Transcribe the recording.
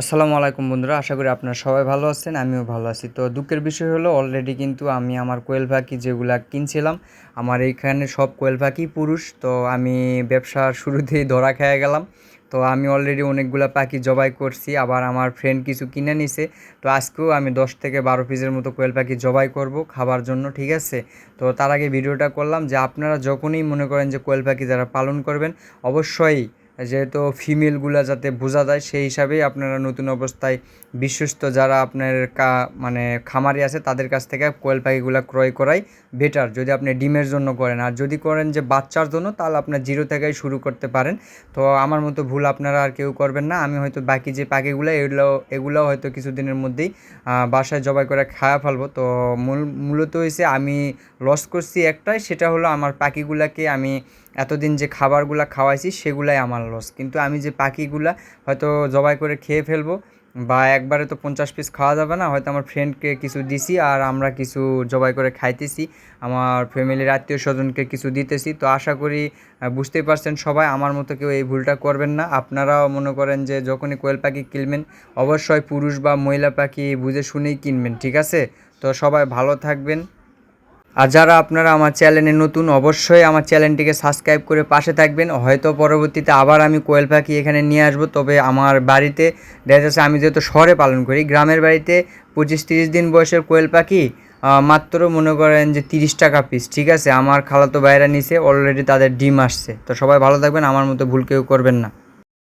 আসসালামু আলাইকুম বন্ধুরা, আশা করি আপনারা সবাই ভালো আছেন, আমিও ভালো আছি। তো দুঃখের বিষয় হলো অলরেডি কিন্তু আমি আমার কোয়েল পাখি যেগুলা কিনছিলাম, আমার এইখানে সব কোয়েল পাখি পুরুষ, তো আমি ব্যবসার শুরুতেই ধরা খেয়ে গেলাম। তো আমি অলরেডি অনেকগুলো পাখি জবাই করছি, আবার আমার ফ্রেন্ড কিছু কিনে নিছে। তো আজকেও আমি দশ থেকে বারো পিসের মতো কোয়েল পাখি জবাই করব খাবার জন্য, ঠিক আছে? তো তার আগে ভিডিওটা করলাম যে আপনারা যখনই মনে করেন যে কোয়েল পাখি যারা পালন করবেন, অবশ্যই যেহেতু ফিমেলগুলো যাতে বোঝা যায়, সেই হিসাবেই আপনারা নতুন অবস্থায় বিশ্বস্ত যারা আপনার কা মানে খামারি আছে, তাদের কাছ থেকে কোয়েল পাখিগুলো ক্রয় করাই বেটার যদি আপনি ডিমের জন্য করেন, আর যদি করেন যে বাচ্চার জন্য, তাহলে আপনার জিরো থেকেই শুরু করতে পারেন। তো আমার মতো ভুল আপনারা আর কেউ করবেন না। আমি হয়তো বাকি যে পাখিগুলো এগুলো এগুলোও হয়তো কিছুদিনের মধ্যেই বাসায় জবাই করে খাওয়া ফেলব। তো মূল, মূলত হয়েছে আমি লস করছি একটাই, সেটা হলো আমার পাখিগুলাকে আমি এতদিন যে খাবারগুলা খাওয়াইছি সেগুলাই আমার লস কিন্তু আমি যে পাখিগুলা হয়তো জবাই করে খেয়ে ফেলব বা একবারে তো পঞ্চাশ পিস খাওয়া যাবে না, হয়তো আমার ফ্রেন্ডকে কিছু দিছি আর আমরা কিছু জবাই করে খাইতেছি, আমার ফ্যামিলির আত্মীয় স্বজনকে কিছু দিতেছি। তো আশা করি বুঝতেই পারছেন সবাই, আমার মতো কেউ এই ভুলটা করবেন না। আপনারাও মনে করেন যে যখনই কোয়েল পাখি কিনবেন, অবশ্যই পুরুষ বা মহিলা পাখি বুঝে শুনেই কিনবেন, ঠিক আছে? তো সবাই ভালো থাকবেন। আর যারা আপনারা আমার চ্যানেলে নতুন, অবশ্যই আমার চ্যানেলটিকে সাবস্ক্রাইব করে পাশে থাকবেন। হয়তো পরবর্তীতে আবার আমি কোয়েল পাখি এখানে নিয়ে আসব। তবে আমার বাড়িতে, দেখা যাচ্ছে আমি যেহেতু শহরে পালন করি, গ্রামের বাড়িতে পঁচিশ তিরিশ দিন বয়সের কোয়েল পাখি মাত্র মনে করেন যে তিরিশ টাকা পিস ঠিক আছে? আমার খালাতো বাইরা নিচে অলরেডি তাদের ডিম আসছে। তো সবাই ভালো থাকবেন, আমার মতো ভুল কেউ করবেন না।